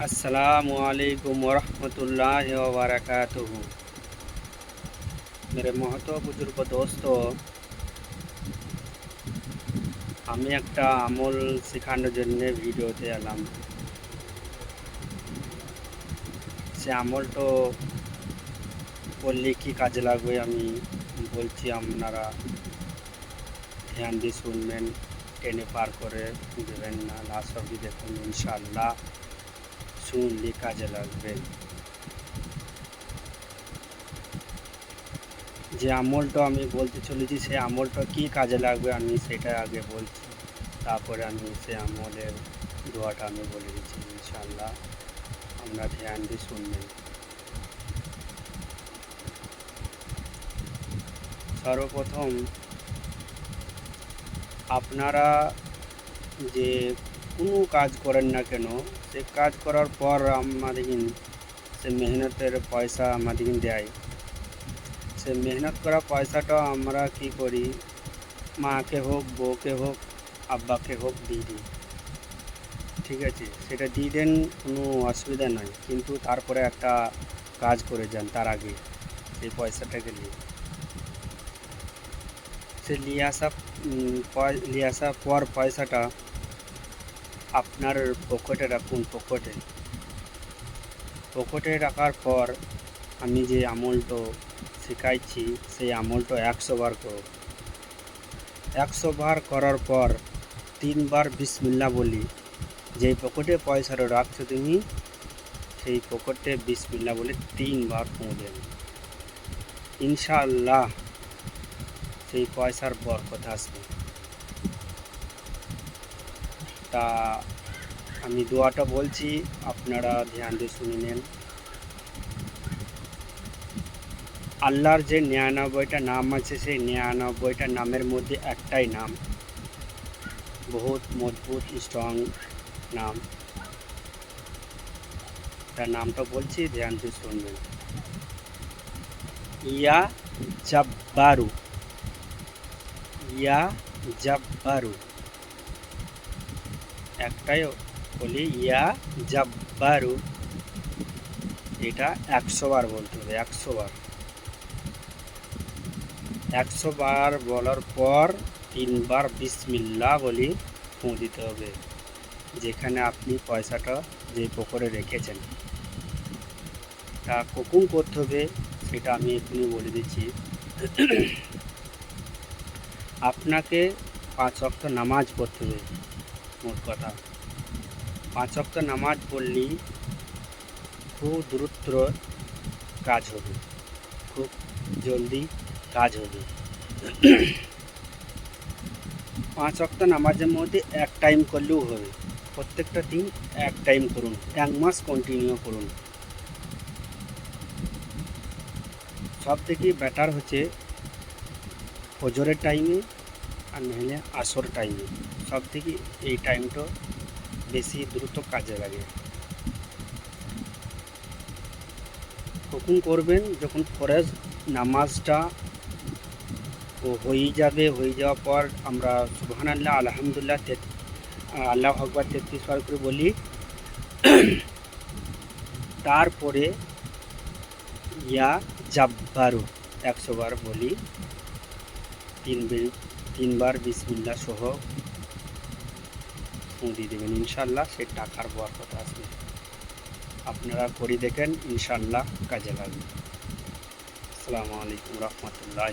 अस्सलाम वालेकुम वरहमतुल्लाहि व बारकातुहू मेरे महतो বুজুর্গ দোস্ত আমি একটা আমল শেখানোর জন্য ভিডিওতে এলাম সে আমলটা করলে কি কাজে লাগবে আমি বলছি আপনারা ধ্যান দিয়ে শুনবেন টেনে পার করে দেবেন না লাস্ট অবধি দেখুন ইনশাআল্লাহ শুনলে কাজে লাগবে। যে আমলটা আমি বলতে চলেছি সেই আমলটা কি কাজে লাগবে আমি সেটা আগে বলছি। তারপরে আমি সে আমলের দোয়াটা আমি বলে দিচ্ছি ইনশাল্লাহ আমরা ধ্যান দিয়ে শুনবেন। সর্বপ্রথম আপনারা যে কোনো কাজ করেন না কেন, সে কাজ করার পর আমাদের সে মেহনতের পয়সা আমাদের দেয়। সে মেহনত করা পয়সাটা আমরা কি করি? মাকে হোক, বউকে হোক, আব্বাকে হোক দিয়ে দিই। ঠিক আছে? সেটা দিয়ে দেন, কোনো অসুবিধা নয় কিন্তু তারপরে একটা কাজ করে যান তার আগে, সেই পয়সাটাকে নিয়ে। সে নিয়ে আসা নিয়ে আসার পর পয়সাটা আপনার পকেটে রাখুন, পকেটে। পকেটে রাখার পর আমি যে আমলটো শেখাইছি, সেই আমলটা একশো বার করো একশো বার করার পর তিনবার বিসমিল্লা বলি, যেই পকেটে পয়সাটা রাখছো তুমি, সেই পকেটে বিসমিল্লা বলে তিনবার পৌঁছেন ইনশাআল্লাহ, সেই পয়সার বরকত আসবে। তা আমি দোয়াটা বলছি, আপনারা ধ্যান দিয়ে শুনে নেন। আল্লাহর যে নিরানব্বইটা নাম আছে, সেই নিরানব্বইটা নামের মধ্যে একটাই নাম। বহুত মজবুত স্ট্রং নাম। তার নামটা বলছি, ধ্যান দিয়ে শুনবেন। ইয়া জব্বারু। ইয়া জব্বারু। একটাই বলি, ইয়া জাব্বারু। এটা একশো বার বলতে হবে, একশো বার। একশো বার বলার পর তিনবার বিসমিল্লা বলি ফুঁ দিতে হবে, যেখানে আপনি পয়সাটা যে পকরে রেখেছেন। তা কখন করতে হবে সেটা আমি এখনই বলে দিচ্ছি। আপনাকে পাঁচ অক্ত নামাজ পড়তে হবে। মোট কথা। পাঁচ অক্ত নামাজ পড়লেই খুব দ্রুত কাজ হবে। খুব জলদি কাজ হবে। পাঁচ অক্ত নামাজের মধ্যে এক টাইম করলেও হবে। প্রত্যেকটা দিন এক টাইম করুন। এক মাস কন্টিনিউ করুন। সব থেকে বেটার হচ্ছে ফজরের টাইমে আর নাহলে আসর টাইমে সব থেকে এই টাইমটা বেশি দ্রুত কাজে লাগে। কখন করবেন যখন ফরজ নামাজটা হয়ে যাবে, হয়ে যাওয়ার পর আমরা সুবহান আল্লাহ আলহামদুলিল্লাহ আল্লাহ আকবর তেত্রিশ বার করে বলি। তারপরে ইয়া জাব্বারু একশো বার বলি। তিন তিনবার বিসমিল্লা সহ দিয়ে দেবেন ইনশাল্লাহ সে টাকার বরকত আসবে আপনারা করি দেখেন ইনশাল্লাহ কাজে লাগবে। আসসালামু আলাইকুম রহমতুল্লাহ